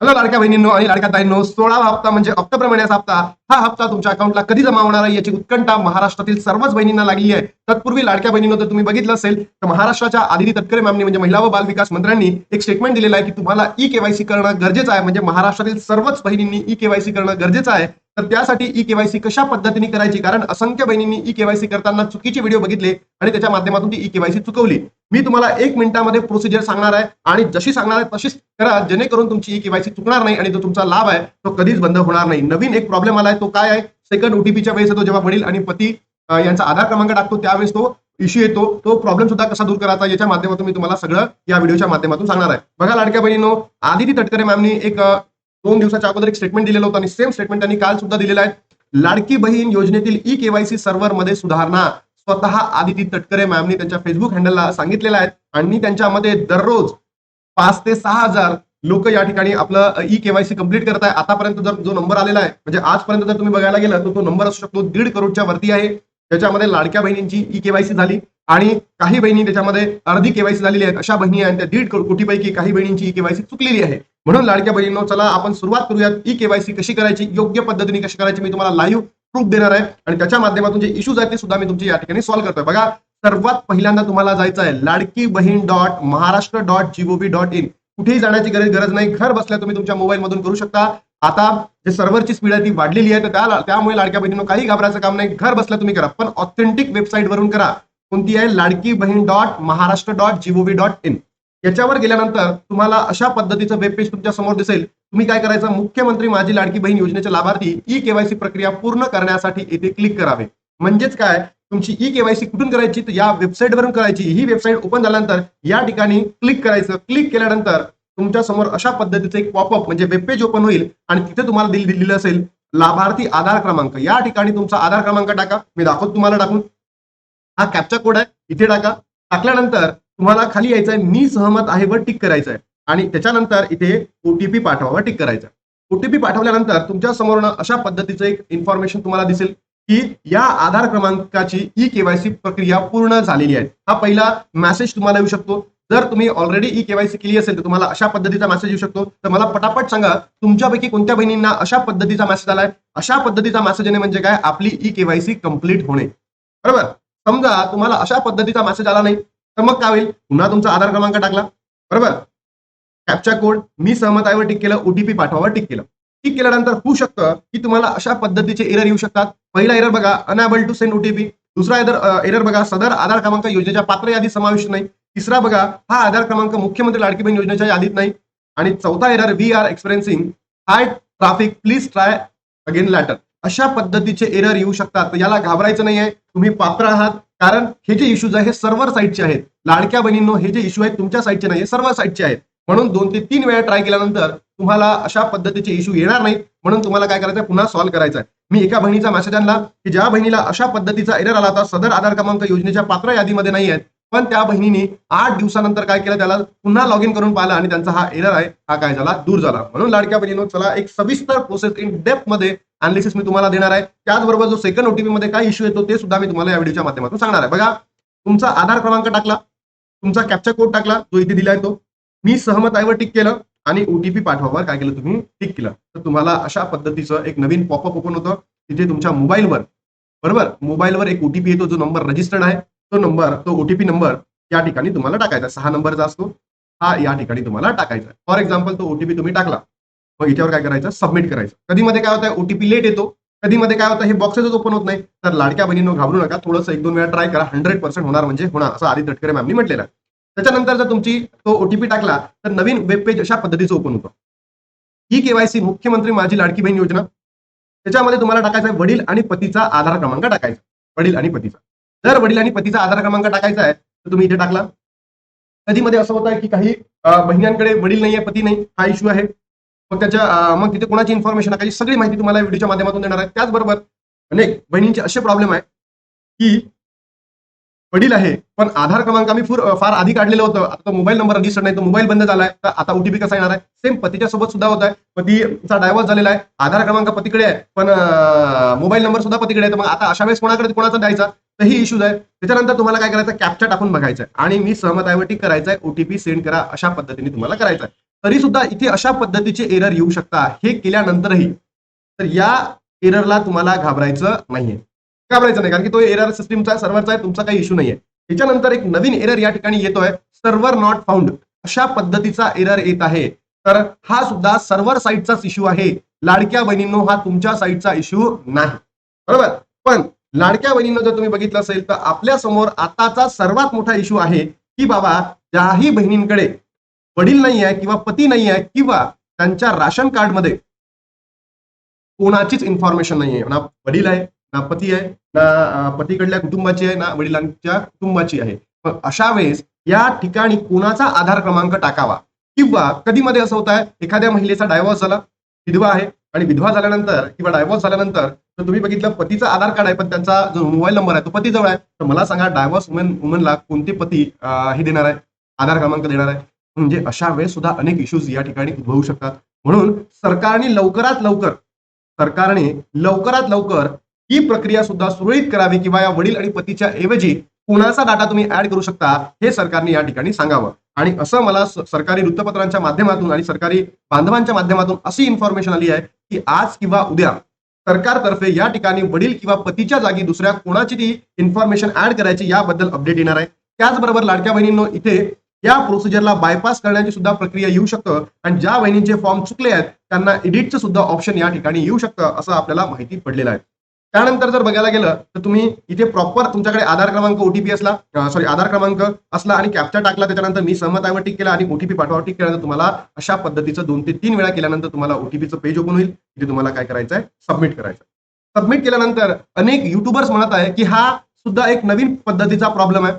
Hello लाडक्या बहिणींनो आणि लाडक्या ताईंनो सोळावा हप्ता म्हणजे ऑक्टोबर महिन्याचा हप्ता. हा हप्ता तुमच्या अकाउंटला कधी जमा होणार आहे याची उत्कंठा महाराष्ट्रातील सर्वच बहिणींना लागली आहे. तत्पूर्वी लाडक्या बहिणींनो जर तुम्ही बघितलं असेल तर महाराष्ट्राच्या आदिती तटकरे मॅमनी म्हणजे महिला व बाल विकास मंत्र्यांनी एक स्टेटमेंट दिलेलं आहे की तुम्हाला ई केवायसी करणं गरजेचं आहे. म्हणजे महाराष्ट्रातील सर्वच बहिणींनी ई केवायसी करणं गरजेचं आहे. तर त्यासाठी ई केवायसी कशा पद्धतीने करायची? कारण असंख्य बहिणींनी ई केवायसी करताना चुकीचे व्हिडिओ बघितले आणि त्याच्या माध्यमातून ती ई केवायसी चुकवली. मी तुम्हाला एक मिनिटामध्ये प्रोसिजर सांगणार आहे आणि जशी सांगणार आहे तशीच करा जेणेकरून तुमची ई केवायसी चुकणार नाही आणि जो तुमचा लाभ आहे तो कधीच बंद होणार नाही. नवीन एक प्रॉब्लेम आलाय तो काय आहे? सेकंड ओटीपीच्या वेळेस येतो जेव्हा वडील आणि पती यांचा आधार क्रमांक टाकतो त्यावेळेस तो इश्यू येतो. तो प्रॉब्लेम सुद्धा कसा दूर करायचा याच्या माध्यमातून मी तुम्हाला सगळं या व्हिडिओच्या माध्यमातून सांगणार आहे. बघा लाडक्या बहिणीनो आदिती तटकरे मॅमनी एक दोन दिवसाच्या अगोदर एक स्टेटमेंट दिलेलं होतं आणि सेम स्टेटमेंट त्यांनी काल सुद्धा दिलेलं आहे. लाडकी बहीण योजनेतील ई केवायसी सर्व्हरमध्ये सुधारणा. स्वतः आदिती तटकरे मॅमनी त्यांच्या फेसबुक हँडलला सांगितलेलं आहे. आणि त्यांच्यामध्ये दररोज पाच ते सहा हजार लोक या ठिकाणी आपलं ई केवायसी कंप्लीट करत आहे. आतापर्यंत जर जो नंबर आलेला आहे म्हणजे आजपर्यंत जर तुम्ही बघायला गेलं तर तो नंबर असू शकतो दीड करोडच्या वरती आहे. त्याच्यामध्ये लाडक्या बहिणींची ई केवायसी झाली. आणि काही बहिणी त्याच्यामध्ये अर्धी केवायसी झालेली आहेत. अशा बहिणी आहेत त्या दीड कोटीपैकी काही बहिणींची ई केवायसी चुकलेली आहे. म्हणून लाडक्या बहिणींनो चला आपण सुरुवात करूयात. ई केवायसी कशी करायची? योग्य पद्धतीने कशी करायची? मी तुम्हाला लाईव्ह प्रूफ देणार आहे. आणि त्याच्या माध्यमातून जे इश्यूज आहेत ते सुद्धा मी तुमची या ठिकाणी सॉल्व्ह करतोय. बघा सर्वात पहिल्यांदा तुम्हाला जायचं आहे Ladki Bahin dot Maharashtra dot G O V dot in कुठेही जाण्याची गरज गरज नाही. घर बसल्या तुम्ही तुमच्या मोबाईल मधून करू शकता. आता जे सर्व्हरची स्पीड आहे ती वाढलेली आहे. तर त्यामुळे लाडक्या बहिणींनो काही घाबरायचं काम नाही. घर बसल्या तुम्ही करा. पण ऑथेंटिक वेबसाईट वरून करा. कोणती आहे? Ladki Bahin dot Maharashtra dot G O V dot in याच्यावर गेल्यानंतर तुम्हाला अशा पद्धतीचं वेब पेज तुमच्यासमोर दिसेल. तुम्ही काय करायचं? मुख्यमंत्री माझी लाडकी बहीण योजनेचे लाभार्थी ई केवायसी प्रक्रिया पूर्ण करण्यासाठी येथे क्लिक करावे. म्हणजेच काय? तुमची ई केवायसी कुठून करायची? तर या वेबसाईट वरून करायची. ही वेबसाईट ओपन झाल्यानंतर या ठिकाणी क्लिक करायचं. क्लिक केल्यानंतर तुमच्यासमोर अशा पद्धतीचं एक पॉपअप म्हणजे वेबपेज ओपन होईल आणि तिथे तुम्हाला दिल- दिलेलं असेल लाभार्थी आधार क्रमांक. या ठिकाणी तुमचा आधार क्रमांक टाका. मी दाखवतो तुम्हाला टाकून. हा कॅपचा कोड आहे. इथे टाका. टाकल्यानंतर तुम्हाला खाली यायचं आहे मी सहमत आहे वर टिक करायचं आहे आणि त्याच्यानंतर इथे ओटीपी पाठवावा टिक करायचं. ओटीपी पाठवल्यानंतर तुमच्यासमोर अशा पद्धतीचं एक इन्फॉर्मेशन तुम्हाला दिसेल की या आधार क्रमांकाची ई केवायसी प्रक्रिया पूर्ण झालेली आहे. हा पहिला मेसेज तुम्हाला येऊ शकतो. जर तुम्ही ऑलरेडी ई केवायसी केली असेल तर तुम्हाला अशा पद्धतीचा मेसेज येऊ शकतो. तर मला पटापट सांगा तुमच्यापैकी कोणत्या बहिणींना अशा पद्धतीचा मेसेज आलाय? अशा पद्धतीचा मेसेज येणे म्हणजे काय? आपली ई केवायसी कंप्लीट होणे. बरोबर? समजा तुम्हाला अशा पद्धतीचा मेसेज आला नाही तर मग काय होईल? पुन्हा तुमचा आधार क्रमांक टाकला. बरोबर? कॅपचा कोड मी सहमत आहे टिक केलं ओटीपी पाठवावर टिक केलं. टिक केल्यानंतर होऊ शकतं की तुम्हाला अशा पद्धतीचे एरर येऊ शकतात. पहिला एरर बघा अनॅबल टू सेंड ओटीपी दुसरा एरर एरर बघा सदर आधार क्रमांक योजनेच्या पात्र यादीत समाविष्ट नाही. तिसरा बघा हा आधार क्रमांक मुख्यमंत्री लाडकी बहीण योजनेच्या यादीत नाही. आणि चौथा error we are experiencing high traffic please try again later अशा पद्धतीचे एरर येऊ शकतात. तर याला घाबरायचं नाहीये. तुम्ही पात्र आहात. कारण हे जे इश्यूज आहे हे सर्व्हर साईटचे आहेत. लाडक्या बहिणींनो हे जे इश्यू आहेत तुमच्या साईटचे नाही सर्वर साईटचे आहेत. म्हणून दोन ते तीन वेळा ट्राय केल्यानंतर तुम्हाला अशा पद्धतीचे इश्यू येणार नाहीत. म्हणून तुम्हाला काय करायचं आहे? पुन्हा सॉल्व्ह करायचं आहे मी एका बहिणीचा मेसेज आणला की ज्या बहिणीला अशा पद्धतीचा एरर आला होता सदर आधार क्रमांक योजनेच्या पात्र यादीमध्ये नाही आहेत पण त्या बहिणीने आठ दिवसानंतर काय केलं त्याला पुन्हा लॉग इन करून पाहिलं आणि त्यांचा हा एरर आहे हा काय झाला दूर झाला. म्हणून लाडक्या बहिणीनो चला एक सविस्तर प्रोसेस इन डेप्थमध्ये अनालिसिस मी तुम्हाला देणार आहे. त्याचबरोबर जो सेकंड ओटीपी मध्ये काय इश्यू येतो ते सुद्धा मी तुम्हाला या व्हिडिओच्या माध्यमातून सांगणार आहे. बघा तुमचा आधार क्रमांक टाकला तुमचा कॅप्चा कोड टाकला जो इथे दिलाय तो. मी सहमत आहे टिक केलं आणि ओटीपी पाठवावर काय केलं तुम्ही? टिक केलं. तर तुम्हाला अशा पद्धतीचं एक नवीन पॉपअप ओपन होतं तिथे तुमच्या मोबाईलवर बरोबर? मोबाईलवर एक ओटीपी येतो जो नंबर रजिस्टर्ड आहे. तो नंबर तो ओटीपी नंबर या ठिकाणी तुम्हाला टाकायचा सहा नंबरचा असतो. हा या ठिकाणी तुम्हाला टाकायचा फॉर एक्झाम्पल तो ओटीपी तुम्ही टाकला. मग याच्यावर काय करायचं? सबमिट करायचं. कधी मध्ये काय होतं ओटीपी लेट येतो. कधी मध्ये काय होतं? हे बॉक्सेसच ओपन होत नाही तर लाडक्या बहिणींनो घाबरू नका. थोडंसं एक दोन वेळा ट्राय करा. हंड्रेड पर्सेंट होणार म्हणजे होणार. असं आदित्य तटकरे मॅमनी म्हटलेलं आहे. त्याच्यानंतर जर तुमची तो ओटीपी टाकला तर नवीन वेब पेज अशा पद्धतीचं ओपन होतं. ही केवायसी मुख्यमंत्री माझी लाडकी बहीण योजना. त्याच्यामध्ये तुम्हाला टाकायचा आहे वडील आणि पतीचा आधार क्रमांक टाकायचा. वडील आणि पतीचा. जर वडील आणि पतीचा आधार क्रमांक टाकायचा आहे तर तुम्ही इथे टाकला. कधी मध्ये असं होत आहे की काही बहिणींकडे बहिण्यांकडे वडील नाही आहे पती नाही हा इश्यू आहे. मग त्याच्या मग तिथे कोणाची इन्फॉर्मेशन टाकायची सगळी माहिती तुम्हाला व्हिडिओच्या माध्यमातून देणार आहे. त्याचबरोबर अनेक बहिणींचे असे प्रॉब्लेम आहे की वडील आहे पण आधार क्रमांक आम्ही फार आधी काढलेलं होतं. आता मोबाईल नंबर रजिस्टर नाही तो मोबाईल बंद झालाय तर आता ओटीपी कसा येणार आहे? सेम पतीच्या सोबत सुद्धा होत आहे. पतीचा डायव्हर्स झालेला आहे आधार क्रमांक पतीकडे आहे पण मोबाईल नंबर सुद्धा पतीकडे आहे. तर मग आता अशा वेळेस कोणाकडे कोणाचा द्यायचा? तर ही इश्यूज आहे. त्याच्यानंतर तुम्हाला काय करायचं कॅप्चा टाकून बघायचं आहे आणि मी सहमत आहे टिक करायचं आहे ओटीपी सेंड करा अशा पद्धतीने तुम्हाला करायचं आहे तरी सुद्धा इथे अशा पद्धतीचे एरर येऊ शकता. हे केल्यानंतरही तर या एररला तुम्हाला घाबरायचं नाहीये. घाबरायचं नाही. कारण की तो एरर सिस्टीमचा सर्व्हरचा आहे तुमचा काही इश्यू नाहीये. त्याच्यानंतर एक नवीन एरर या ठिकाणी येतोय. सर्व्हर नॉट फाउंड अशा पद्धतीचा एरर येत आहे. तर हा सुद्धा सर्व्हर साईटचाच इश्यू आहे. लाडक्या बहिणींनो हा तुमच्या साईटचा इश्यू नाही. बरोबर? पण लाडक्या बहिणीनं जर तुम्ही बघितलं असेल तर आपल्यासमोर आताचा सर्वात मोठा इश्यू आहे की बाबा ज्याही बहिणींकडे वडील नाही आहे किंवा पती नाही आहे किंवा त्यांच्या राशन कार्डमध्ये कोणाचीच इन्फॉर्मेशन नाही आहे. ना वडील आहे ना पती आहे ना पतीकडल्या कुटुंबाची आहे ना वडिलांच्या कुटुंबाची आहे. पण अशा वेळेस या ठिकाणी कोणाचा आधार क्रमांक टाकावा? किंवा कधी मध्ये असं होत आहे एखाद्या महिलेचा डायव्हर्स झाला विधवा आहे आणि विधवा झाल्यानंतर किंवा डायव्हर्स झाल्यानंतर तर तुम्ही बघितलं पतीचा आधार कार्ड आहे पण त्यांचा जो मोबाईल नंबर आहे तो पतीजवळ आहे. तर मला सांगा डायव्हर्स वुमन वुमनला कोणते पती हे देणार आहे? आधार क्रमांक देणार आहे? म्हणजे अशा वेळेस सुद्धा अनेक इश्यूज या ठिकाणी उद्भवू शकतात. म्हणून सरकारने लवकरात लवकर सरकारने लवकरात लवकर ही प्रक्रिया सुद्धा सुरळीत करावी किंवा या वडील आणि पतीच्या ऐवजी कोणाचा डाटा तुम्ही ऍड करू शकता हे सरकारने या ठिकाणी सांगावं. आणि असं मला सरकारी वृत्तपत्रांच्या माध्यमातून आणि सरकारी बांधवांच्या माध्यमातून अशी इन्फॉर्मेशन आली आहे की आज किंवा उद्या सरकारतर्फे या ठिकाणी वडील किंवा पतीच्या जागी दुसऱ्या कोणाची ती इन्फॉर्मेशन ऍड करायची याबद्दल अपडेट येणार आहे. त्याचबरोबर लाडक्या बहिणींनो इथे या प्रोसिजरला बायपास करण्याची सुद्धा प्रक्रिया येऊ शकतं आणि ज्या बहिणींचे फॉर्म चुकले आहेत त्यांना एडिटचं सुद्धा ऑप्शन या ठिकाणी येऊ शकतं असं आपल्याला माहिती पडलेलं आहे. त्यानंतर जर बघायला गेलं तर तुम्ही इथे प्रॉपर तुमच्याकडे आधार क्रमांक ओटीपी असला सॉरी आधार क्रमांक असला आणि कॅप्चर टाकला त्याच्यानंतर मी सहमत आहे टिक केला आणि ओटीपी पाठवा. टिक केल्यानंतर तुम्हाला अशा पद्धतीचं दोन ते तीन वेळा केल्यानंतर तुम्हाला ओटीपीचं पेज ओपन होईल. तिथे तुम्हाला काय करायचं आहे सबमिट करायचं सबमिट केल्यानंतर अनेक युट्यूबर्स म्हणत आहे की हा सुद्धा एक नवीन पद्धतीचा प्रॉब्लेम आहे.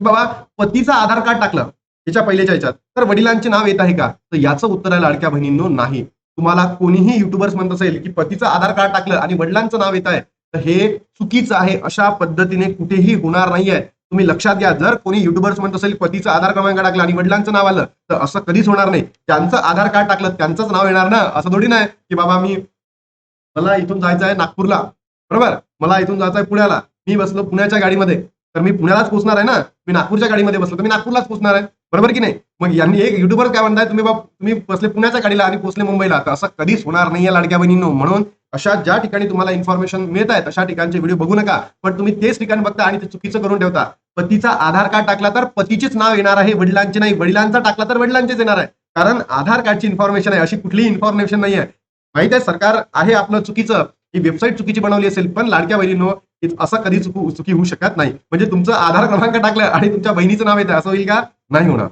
बाबा पतीचा आधार कार्ड टाकलं त्याच्या पहिल्याच्या ह्याच्यात तर वडिलांचे नाव येत आहे का? तर याचं उत्तर आहे लाडक्या बहिणींनो नाही. तुम्हाला कोणीही युट्यूबर्स म्हणत असेल की पतीचं आधार कार्ड टाकलं आणि वडिलांचं नाव येत आहे तर हे चुकीचं आहे अशा पद्धतीने कुठेही होणार नाहीये. तुम्ही लक्षात घ्या जर कोणी युट्यूबर्स म्हणत असेल पतीचं आधार क्रमांक टाकलं आणि वडिलांचं नाव आलं तर असं कधीच होणार नाही. त्यांचं आधार कार्ड टाकलं त्यांचंच नाव येणार ना? असं थोडी नाही की बाबा मी मला इथून जायचं आहे नागपूरला. बरोबर? मला इथून जायचं आहे पुण्याला. मी बसलो पुण्याच्या गाडीमध्ये. तर मी पुण्यालाच पोहोचणार आहे ना? मी नागपूरच्या गाडीमध्ये बसलो तर मी नागपूरलाच पोहोचणार आहे. बरोबर की नाही? मग यांनी एक युट्यूबर काय म्हणताय? तुम्ही बाबा तुम्ही बसले पुण्याच्या गाडीला आणि पोहोचले मुंबईला. तर असं कधीच होणार नाहीये लाडक्या बहिणींनो. म्हणून अशा ज्या ठिकाणी तुम्हाला इन्फॉर्मेशन मिळत आहे अशा ठिकाणचे व्हिडिओ बघू नका. पण तुम्ही तेच ठिकाण बघता आणि ते चुकीचं करून ठेवता. पतीचा आधार कार्ड टाकला तर पतीचेच नाव येणार आहे वडिलांचे नाही. वडिलांचा टाकला तर वडिलांचेच येणार आहे. कारण आधार कार्डची इन्फॉर्मेशन आहे अशी कुठलीही इन्फॉर्मेशन नाही आहे माहीत आहे सरकार आहे आपलं चुकीचं. ही वेबसाईट चुकीची बनवली असेल पण लाडक्या बहिणींनो असं कधी चुकू चुकी होऊ शकत नाही. म्हणजे तुमचं आधार क्रमांक टाकलं आणि तुमच्या बहिणीचं नाव येतं. असं होईल का? नाही होणार.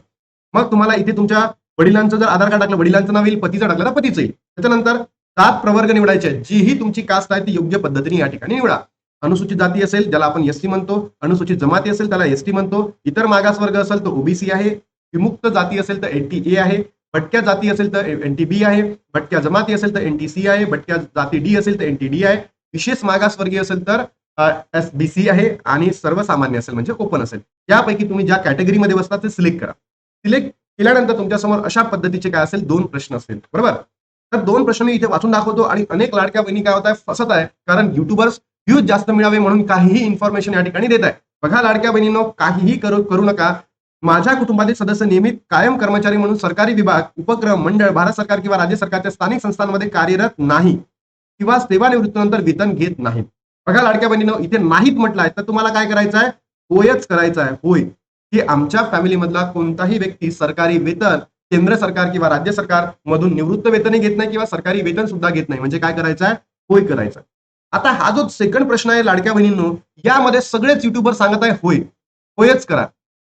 मग तुम्हाला इथे तुमच्या वडिलांचं जर आधार कार्ड टाकलं वडिलांचं नाव येईल पतीचं टाकलं तर पतीचं येईल. त्याच्यानंतर सात प्रवर्ग निवडायचे आहेत. जी ही तुमची कास्ट आहे ती योग्य पद्धतीने या ठिकाणी निवडा. अनुसूचित जाती असेल ज्याला आपण एसटी म्हणतो अनुसूचित जमाती असेल त्याला एसटी म्हणतो. इतर मागासवर्ग असेल तर ओबीसी आहे. विमुक्त जाती असेल तर एनटी ए आहे. भटक्या जाती असेल तर एनटी बी आहे. भटक्या जमाती असेल तर एनटी सी आहे. भटक्या जाती डी असेल तर एनटी डी आहे. विशेष मागासवर्गीय असेल तर एस बी सी आहे आणि सर्वसामान्य असेल म्हणजे ओपन असेल. यापैकी तुम्ही ज्या कॅटेगरीमध्ये बसता ते सिलेक्ट करा. सिलेक्ट केल्यानंतर तुमच्यासमोर अशा पद्धतीचे काय असेल दोन प्रश्न असतील. बरोबर? तर दोन प्रश्न मी इथे वाचून दाखवतो आणि अनेक लाडक्या बहिणी काय होत आहे फसत आहे कारण युट्यूबर्स व्ह्यूज जास्त मिळावे म्हणून काहीही इन्फॉर्मेशन या ठिकाणी देत आहे बघा लाडक्या बहिणींनो काहीही करू करू नका. माझ्या कुटुंबातील सदस्य नियमित कायम कर्मचारी म्हणून सरकारी विभाग उपक्रम मंडळ भारत सरकार किंवा राज्य सरकारच्या स्थानिक संस्थांमध्ये कार्यरत नाही. किंवा सेवानिवृत्तीनंतर वेतन घेत नाहीत. बघा लाडक्या बहिणीनं इथे नाहीत म्हटलं आहे तर तुम्हाला काय करायचं आहे होयच करायचं आहे होय. की आमच्या फॅमिलीमधला कोणताही व्यक्ती सरकारी वेतन केंद्र सरकार किंवा राज्य सरकार मधून निवृत्त वेतनही घेत नाही किंवा सरकारी वेतन सुद्धा घेत नाही. म्हणजे काय करायचं आहे होय करायचं आता हा जो सेकंड प्रश्न आहे लाडक्या बहिणींनो यामध्ये सगळेच युट्यूबर सांगत आहे होय. होयच करा.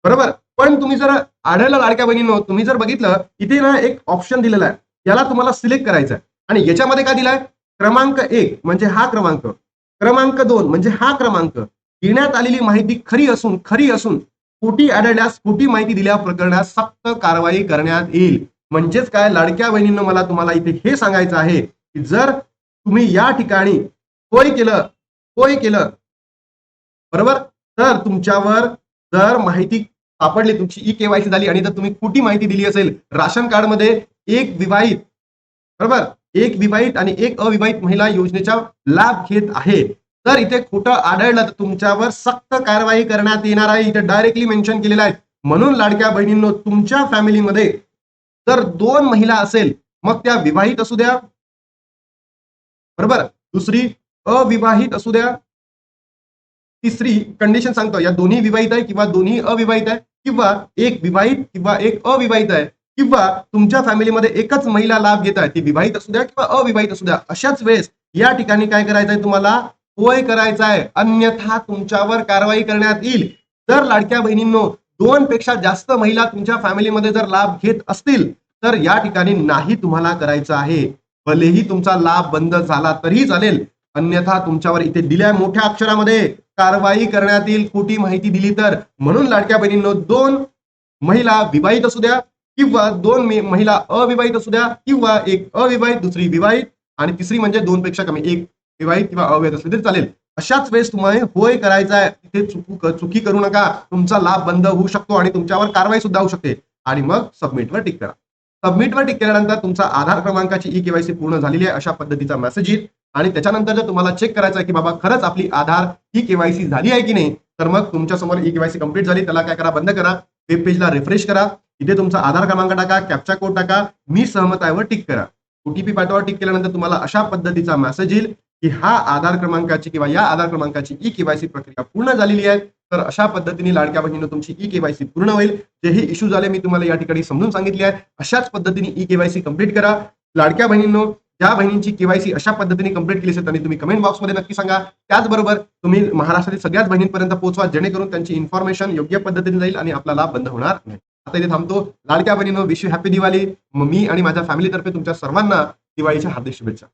बरोबर? पण तुम्ही जर आढळलं लाडक्या बहिणींनो तुम्ही जर बघितलं इथे ना एक ऑप्शन दिलेला आहे. याला तुम्हाला सिलेक्ट करायचं आहे आणि याच्यामध्ये काय दिलाय? क्रमांक एक म्हणजे हा क्रमांक. क्रमांक दोन म्हणजे हा क्रमांक. देण्यात आलेली माहिती खरी असून खरी असून खोटी आढळल्यास खोटी माहिती दिल्या प्रकरणात सक्त कारवाई करण्यात येईल. म्हणजेच काय? लाडक्या बहिणीनं मला तुम्हाला इथे हे सांगायचं आहे की जर तुम्ही या ठिकाणी होय केलं होय केलं बरोबर? तर तुमच्यावर जर माहिती सापडली तुमची ई केवायसी झाली आणि जर तुम्ही खोटी माहिती दिली असेल राशन कार्डमध्ये एक विवाहित बरोबर? एक विवाहित आणि एक अविवाहित महिला योजनेचा लाभ घेत आहे. तर इथे खोटं आढळलं तर तुमच्यावर सक्त कारवाई करण्यात येणार आहे. इथे डायरेक्टली मेन्शन केलेलं आहे. म्हणून लाडक्या बहिणींनो तुमच्या फॅमिलीमध्ये जर दोन महिला असेल मग त्या विवाहित असू द्या. बरोबर? दुसरी अविवाहित असू द्या. तिसरी कंडिशन सांगतो. या दोन्ही विवाहित आहे किंवा दोन्ही अविवाहित आहे किंवा एक विवाहित किंवा एक अविवाहित आहे. किंवा तुमच्या फॅमिलीमध्ये एकच महिला लाभ घेत आहे ती विवाहित असू द्या किंवा अविवाहित असू द्या अशाच वेळेस या ठिकाणी काय करायचं आहे तुम्हाला? होय करायचा आहे अन्यथा तुमच्यावर कारवाई करण्यात येईल. जर लाडक्या बहिणींनो दोन पेक्षा जास्त महिला तुमच्या फॅमिलीमध्ये जर लाभ घेत असतील तर या ठिकाणी नाही तुम्हाला करायचं आहे. भलेही तुमचा लाभ बंद झाला तरी चालेल. अन्यथा तुमच्यावर इथे दिल्या मोठ्या अक्षरामध्ये कारवाई करण्यात येईल खोटी माहिती दिली तर. म्हणून लाडक्या बहिणींनो दोन महिला विवाहित असू द्या किंवा दोन मे- महिला अविवाहित असू द्या किंवा एक अविवाहित दुसरी विवाहित आणि तिसरी म्हणजे दोन पेक्षा कमी एक विवाहित किंवा अविवाहित असली तरी चालेल. अशाच वेळेस तुम्हाला होय करायचा आहे. तिथे चुकू चुकी करू नका. तुमचा लाभ बंद होऊ शकतो आणि तुमच्यावर कारवाई सुद्धा होऊ शकते. आणि मग सबमिटवर टिक करा. सबमिटवर टिक केल्यानंतर तुमचा आधार क्रमांकाची ई केवायसी पूर्ण झालेली आहे अशा पद्धतीचा मेसेज येईल. आणि त्याच्यानंतर जर तुम्हाला चेक करायचं आहे की बाबा खरंच आपली आधार ही केवायसी झाली आहे की नाही तर मग तुमच्यासमोर ई केवायसी कंप्लीट झाली. त्याला काय करा? बंद करा. वेब पेजला रिफ्रेश करा. इथे तुमचा आधार क्रमांक टाका कॅप्चा कोड टाका मी सहमत आहे वर टिक करा. ओटीपी पाठवा टिक केल्यानंतर तुम्हाला अशा पद्धतीचा मेसेज येईल की हा आधार क्रमांकाची किंवा या आधार क्रमांकाची ई केवायसी प्रक्रिया पूर्ण झालेली आहे. तर अशा पद्धतीने लाडक्या बहिणीनं तुमची ई केवायसी पूर्ण होईल. जेही इश्यू झाले मी तुम्हाला या ठिकाणी समजून सांगितले आहे. अशाच पद्धतीने ई केवायसी कंप्लीट करा. लाडक्या बहिणींनो ज्या बहिणींची केवायसी अशा पद्धतीने कंप्लीट केली असेल त्यांनी तुम्ही कमेंट बॉक्समध्ये नक्की सांगा. त्याचबरोबर तुम्ही महाराष्ट्रातील सगळ्याच बहिणींपर्यंत पोहोचवा जेणेकरून त्यांची इन्फॉर्मेशन योग्य पद्धतीने जाईल आणि आपला लाभ बंद होणार नाही. आता इथे थांबतो. लाडक्या बहिणीनो विश यू हॅपी दिवाळी. मी आणि माझ्या फॅमिलीतर्फे तुमच्या सर्वांना दिवाळीच्या हार्दिक शुभेच्छा.